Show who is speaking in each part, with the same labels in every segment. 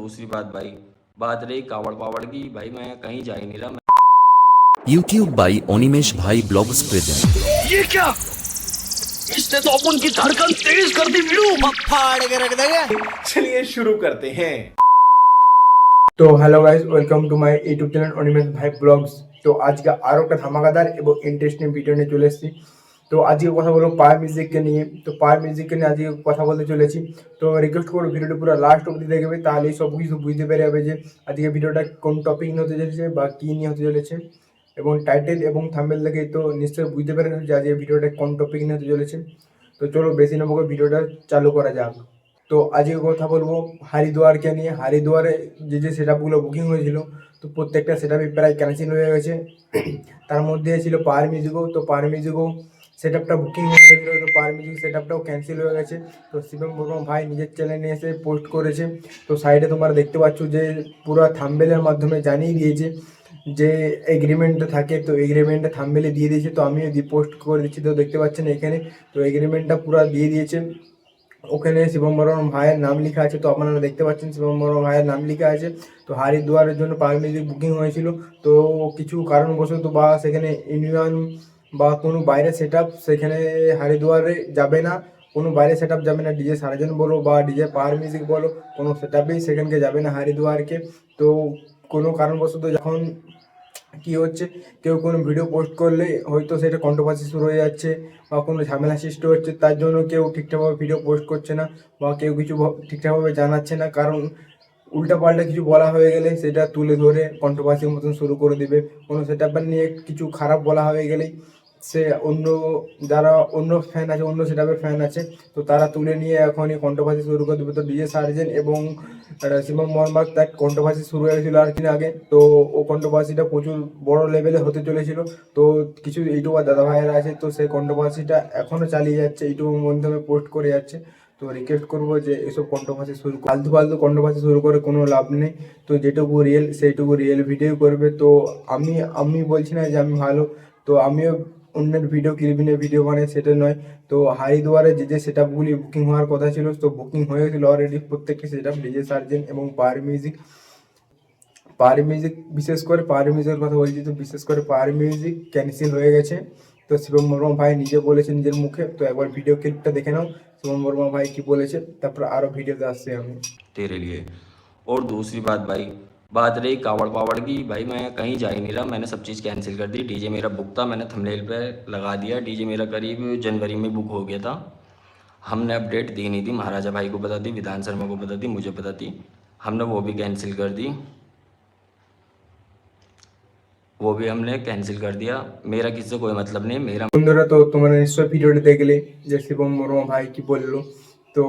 Speaker 1: दूसरी बात भाई बात रही कावड़ पावड़ की भाई मैं कहीं जा ही नहीं रहा
Speaker 2: ইউটিউব বাই অনিমেষ ভাই ব্লগস প্রেজেন্ট
Speaker 1: ये क्या इसने तो अपन की धड़कन तेज कर दी वीरू
Speaker 3: चलिए शुरू करते हैं
Speaker 4: তো hello guys welcome to my YouTube channel Animesh Bhai vlogs তো আজকে আরও একটা ধামাকাদার এবং ইন্টারেস্টিং ভিডিও নিয়ে চলে এসেছি তো আজকে কথা বলব পাওয়ার মিউজিককে নিয়ে। তো পাওয়ার মিউজিককে নিয়ে আজকে কথা বলতে চলেছি। তো রিকোয়েস্ট করব ভিডিওটা পুরো লাস্ট অবধি দেখবে তাহলেই সব কিছু বুঝতে পেরে যাবে যে আজকে ভিডিওটা কোন টপিক নিয়ে হতে চলেছে বা কী নিয়ে হতে চলেছে। এবং টাইটেল এবং থাম্বেল দেখে তো নিশ্চয়ই বুঝতে পেরে যে আজকে ভিডিওটা কোন টপিক নিয়ে হতে চলেছে। তো চলো বেশি না বকে ভিডিওটা চালু করা যাক। তো আজকে কথা বলব হরিদ্বারকে নিয়ে। হরিদ্বারে যে যে সেটআপগুলো বুকিং হয়েছিল, তো প্রত্যেকটা সেটআপই প্রায় ক্যান্সেল হয়ে গেছে। তার মধ্যে ছিল পাওয়ার মিউজিকও তো পাওয়ার মিউজিকও সেটআপটা বুকিং হয়ে গেছিল, তো পাওয়ার মিউজিক সেটআপটাও ক্যান্সেল হয়ে গেছে। তো শিবম বর্মা ভাই নিজের চ্যানেলে এসে পোস্ট করেছে। তো সাইডে তোমরা দেখতে পাচ্ছ যে পুরো থাম্বেলের মাধ্যমে জানিয়ে দিয়েছে যে এগ্রিমেন্টটা থাকে, তো এগ্রিমেন্টটা থাম্বেলে দিয়ে দিয়েছে। তো আমিও পোস্ট করে দিচ্ছি। তো দেখতে পাচ্ছেন এখানে, তো এগ্রিমেন্টটা পুরো দিয়ে দিয়েছে। ওখানে শিবম বর্মন ভাইয়ের নাম লেখা আছে। তো আপনারা দেখতে পাচ্ছেন শিবম বর্মন ভাইয়ের নাম লেখা আছে। তো হরিদ্বারের জন্য মিউজিক বুকিং হয়েছিল। তো কিছু কারণবশত বা সেখানে ইউনিয়ন বা কোনো বাইরে সেট আপ সেখানে হরিদ্বারে যাবে না, কোনো বাইরে সেট যাবে না ডিজে সারাজন বলো বা ডিজে পাওয়ার মিউজিক বলো, কোনো সেট আপেই সেখানকে যাবে না হরিদ্বারকে। তো কোনো কারণবশত যখন কি হচ্ছে, কেউ কোনো ভিডিও পোস্ট করলে হয়তো সেটা কন্ট্রোভার্সি শুরু হয়ে যাচ্ছে বা কোনো ঝামেলা সৃষ্টি হচ্ছে, তার জন্য কেউ ঠিকঠাকভাবে ভিডিও পোস্ট করছে না বা কেউ কিছু ঠিকঠাকভাবে জানাচ্ছে না। কারণ উল্টাপাল্টা কিছু বলা হয়ে গেলে সেটা তুলে ধরে কন্ট্রোভার্সির মতন শুরু করে দিবে। কোনো সেটা নিয়ে কিছু খারাপ বলা হয়ে গেলেই সে অন্য যারা অন্য ফ্যান আছে, অন্য সেটাপের ফ্যান আছে, তো তারা তুলে নিয়ে এখনই কন্ট্রোভার্সি শুরু করে দেবে। তো ডিজে সার্জেন এবং শিবম মোহনবাগ তার কন্ট্রোভার্সি শুরু হয়েছিল আর দিন আগে। তো ও কন্ট্রোভার্সিটা প্রচুর বড় লেভেলে হতে চলেছিল। তো কিছু ইউটিউবার দাদা ভাইয়েরা আছে, তো সেই কন্ট্রোভার্সিটা এখনও চালিয়ে যাচ্ছে, ইউটিউবের মাধ্যমে পোস্ট করে যাচ্ছে। তো রিকোয়েস্ট করব যে এসব কন্ট্রোভার্সি শুরু ফালতু ফালতু কন্ট্রোভার্সি শুরু করে কোনো লাভ নেই। তো যেটুকু রিয়েল সেইটুকু রিয়েল ভিডিও করবে। তো আমি আমি বলছি না যে আমি ভালো, তো আমিও অন্যের ভিডিও ক্লিপিনের ভিডিও বানাই সেটা নয় তো হরিদ্বারে যে যে সেট আপগুলি বুকিং হওয়ার কথা ছিল তো বুকিং হয়ে গেছিলো অলরেডি প্রত্যেকটি সেট আপ ডিজে সার্জেন এবং পাওয়ার মিউজিক পাওয়ার মিউজিক বিশেষ করে পাওয়ার মিউজিকের কথা বলছি তো বিশেষ করে পাওয়ার মিউজিক ক্যান্সেল হয়ে গেছে তো শিবম বর্মা ভাই নিজে বলেছে নিজের মুখে তো একবার ভিডিও ক্লিপটা দেখে নাও শিবম বর্মা ভাই কি বলেছে তারপর আরও ভিডিওতে আসছি আমি
Speaker 1: तेरे लिए और दूसरी बात भाई बात रही कावड़ पावड़ की भाई मैं कहीं जा ही नहीं रहा मैंने सब चीज़ कैंसिल कर दी डीजे मेरा बुक था मैंने थंबनेल पे लगा दिया डीजे मेरा करीब जनवरी में बुक हो गया था हमने अपडेट दी नहीं थी महाराजा भाई को बता दी विधान शर्मा को बता दी मुझे पता थी हमने वो भी कैंसिल कर दी वो भी हमने कैंसिल कर दिया मेरा किसी से कोई मतलब नहीं मेरा
Speaker 4: বন্ধুরা তো তোমরা নিশ্চয়ই ভিডিওটি দেখলে যে শিবম বর্মা ভাই কি বললো তো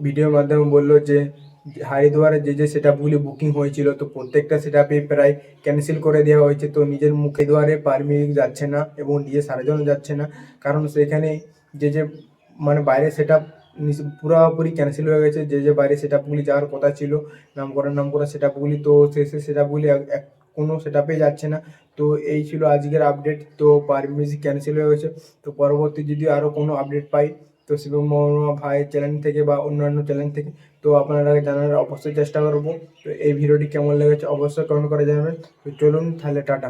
Speaker 4: ভিডিওর মাধ্যমে বললো যে হরিদ্বারে যে যে সেটআপগুলি বুকিং হয়েছিল, তো প্রত্যেকটা সেটআপে প্রায় ক্যান্সেল করে দেওয়া হয়েছে। তো নিজের মুখে দ্বারে পারমিট যাচ্ছে না এবং ডিজে সারাজনও যাচ্ছে না। কারণ সেখানে যে যে মানে বাইরে সেটআপ পুরোপুরি ক্যান্সেল হয়ে গেছে। যে যে বাইরে সেটআপগুলি যাওয়ার কথা ছিল নাম করা নাম করা সেটআপগুলি তো সে সে সেটআপগুলি এক কোনো সেটআপে যাচ্ছে না। তো এই ছিল আজকের আপডেট তো পার মিউজিক ক্যান্সেল হয়ে গেছে। তো পরবর্তী যদি আরও কোনো আপডেট পাই তো শিবম মহর্মা ভাই চ্যানেল থেকে বা অন্যান্য চ্যানেল থেকে, তো আপনারা জানার অবশ্যই চেষ্টা করব। তো এই ভিডিওটি কেমন লেগেছে অবশ্যই কমেন্ট করে জানাবেন। তো চলুন তাহলে টাটা।